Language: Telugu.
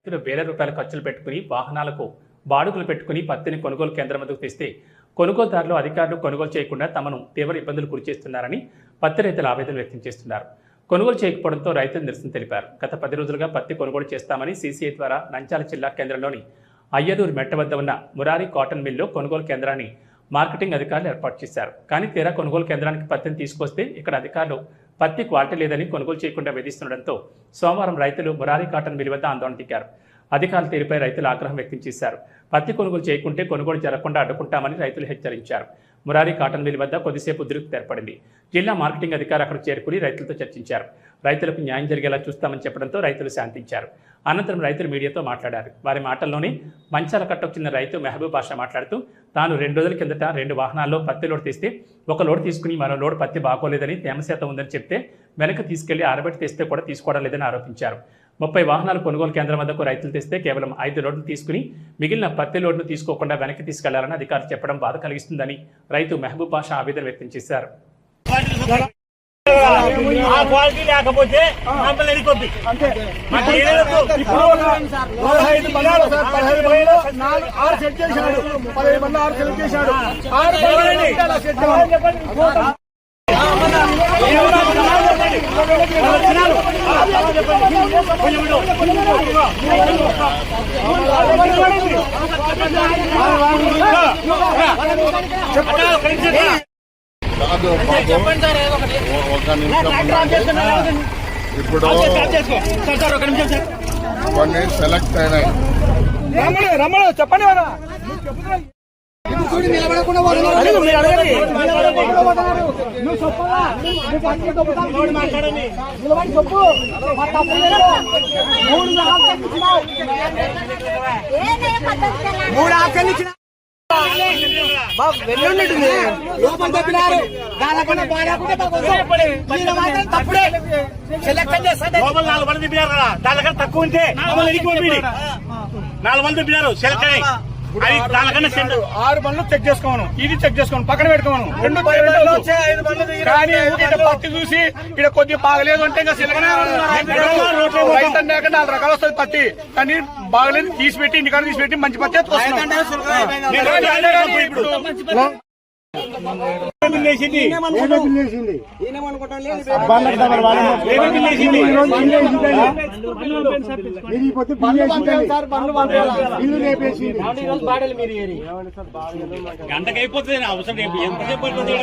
రైతులు వేల రూపాయల ఖర్చులు పెట్టుకుని వాహనాలకు బాడుగులు పెట్టుకుని పత్తిని కొనుగోలు కేంద్రం వద్దకు తెస్తే కొనుగోలుదారులు అధికారులు కొనుగోలు చేయకుండా తమను తీవ్ర ఇబ్బందులు గురిచేస్తున్నారని పత్తి రైతులు ఆవేదన వ్యక్తం చేస్తున్నారు. కొనుగోలు చేయకపోవడంతో రైతులు నిరసన తెలిపారు. గత పది రోజులుగా పత్తి కొనుగోలు చేస్తామని సీసీఐ ద్వారా నంచాల జిల్లా కేంద్రంలోని అయ్యదూరు మెట్ట వద్ద ఉన్న మురారి కాటన్ మిల్లో కొనుగోలు కేంద్రాన్ని మార్కెటింగ్ అధికారులు ఏర్పాటు చేశారు. కానీ తీరా కొనుగోలు కేంద్రానికి పత్తిని తీసుకొస్తే ఇక్కడ అధికారులు పత్తి క్వాలిటీ లేదని కొనుగోలు చేయకుండా వేధిస్తుండటంతో సోమవారం రైతులు మురారి కాటన్ మిల్ వద్ద ఆందోళన దిగారు. అధికారుల తీరుపై రైతులు ఆగ్రహం వ్యక్తం చేశారు. పత్తి కొనుగోలు చేయకుంటే కొనుగోలు జరగకుండా అడ్డుకుంటామని రైతులు హెచ్చరించారు. మురారి కాటన్ మిల్ వద్ద కొద్దిసేపు ఉద్రిక్తత ఏర్పడింది. జిల్లా మార్కెటింగ్ అధికారి అక్కడికి చేరుకుని రైతులతో చర్చించారు. రైతులకు న్యాయం జరిగేలా చూస్తామని చెప్పడంతో రైతులు శాంతించారు. అనంతరం రైతులు మీడియాతో మాట్లాడారు. వారి మాటల్లోనే మంచాల కట్టకు చెందిన రైతు మెహబూబ్ బాషా మాట్లాడుతూ తాను రెండు రోజుల కిందట రెండు వాహనాల్లో పత్తి లోడ్ తీస్తే ఒక లోడ్ తీసుకుని మరో లోడ్ పత్తి బాగోలేదని తేమ శాతం ఉందని చెప్తే వెనక్కి తీసుకెళ్ళి ఆరబెట్టి తెస్తే కూడా తీసుకోవడం లేదని ఆరోపించారు. ముప్పై వాహనాలు కొనుగోలు కేంద్రం వద్దకు రైతులు తెస్తే కేవలం ఐదు లోడ్లు తీసుకుని మిగిలిన పత్తి లోడ్లు తీసుకోకుండా వెనక్కి తీసుకెళ్ళాలని అధికారులు చెప్పడం బాధ కలిగిస్తుందని రైతు మెహబూబ్ బాషా ఆవేదన వ్యక్తం చేశారు. ఆ క్వాలిటీ లేకపోతే మమ్మల్ని ఎన్నుకోద్ది. మాకు ఏదైనా ఇప్పుడు పదహైదు బలాలు సార్ పదహైదు బలాలు నాలుగు ఆరు సెట్ చేశాడు. పదహైదు మంది ఆరు సెలెక్ట్ చేశాడు. ఆరు బలాలు ఉంటే అలా సెట్ చేయాలి. కాదు పాపం. ఒక నిమిషం ఉండండి. ఇప్పుడు కొన్ని సెలెక్ట్ అయినాయి రమ్మని రమ్మని చెప్పండి కదా నువ్వు పక్కకి దొబ్బుతావు. నిలబడి చెప్పు. మా తప్పు లేదు. మూడు ఇచ్చినావు. మూడు. లోపల తప్పినారు మాత్రం తప్పుడే. చేస్తాడు లోపల నాలుగు మంది తిప్పినారు కదా. దానికన్నా తక్కువ ఉంటే నాలుగు మంది తిప్పినారు. సెలెక్ట్ అయ్యి ఆరు బండ్లు చెక్ చేసుకోను ఇది చెక్ చేసుకోను పక్కన పెట్టుకోను రెండు. కానీ ఇక్కడ పత్తి చూసి ఇక్కడ కొద్దిగా బాగలేదు అంటే ఇంకా నాలుగు రకాలు వస్తుంది పత్తి. కానీ బాగలేదు తీసి పెట్టి ఇంటికాడ తీసి పెట్టి మంచి పత్తి. ఎత్తుకొస్తున్నాం. ఇప్పుడు బిల్ వేసింది గంటకి అయిపోతుంది నా అవసరం రేపు ఎంతసేపు పడుతుంది